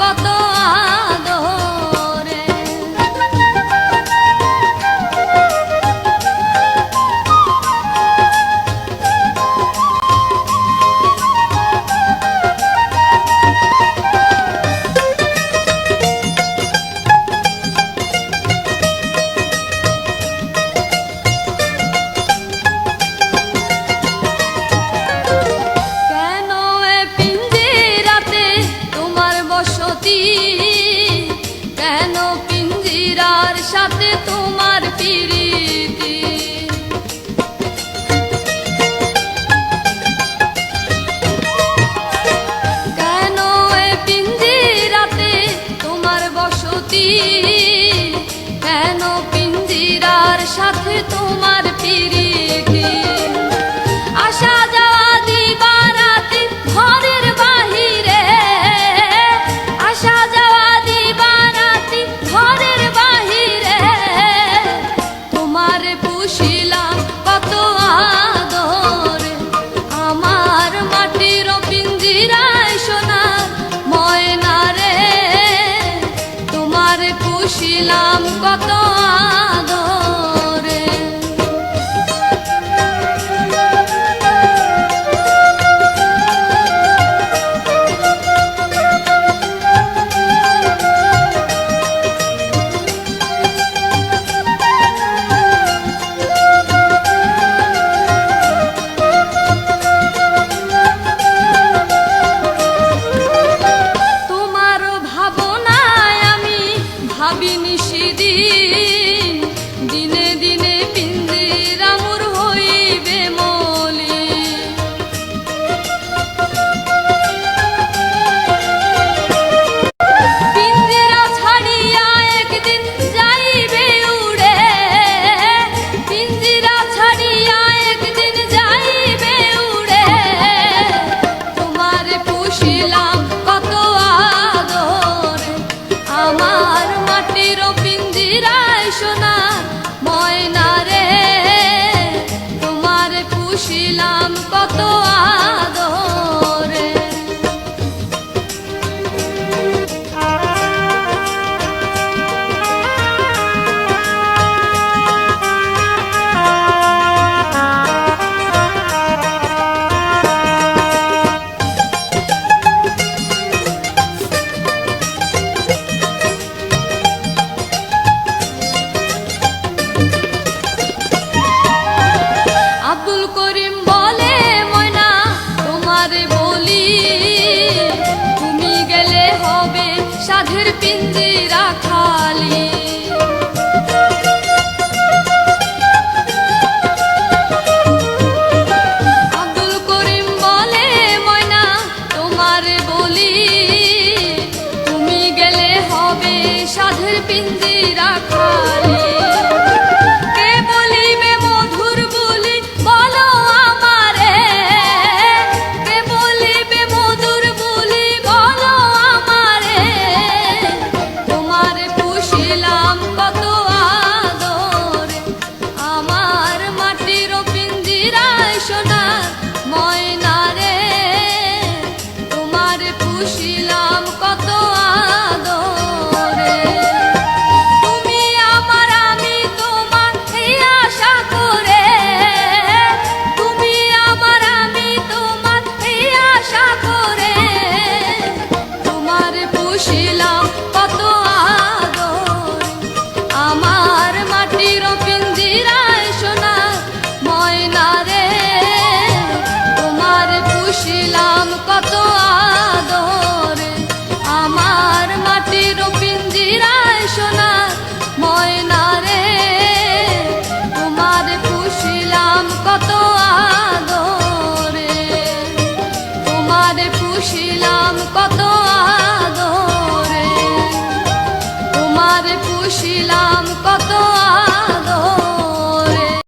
কত আগ রাতে তোমার পিড়ি। নাম কত কত আর গেলে হবে সাধের পিন্দিরা খালি তোমার পুষিলাম কত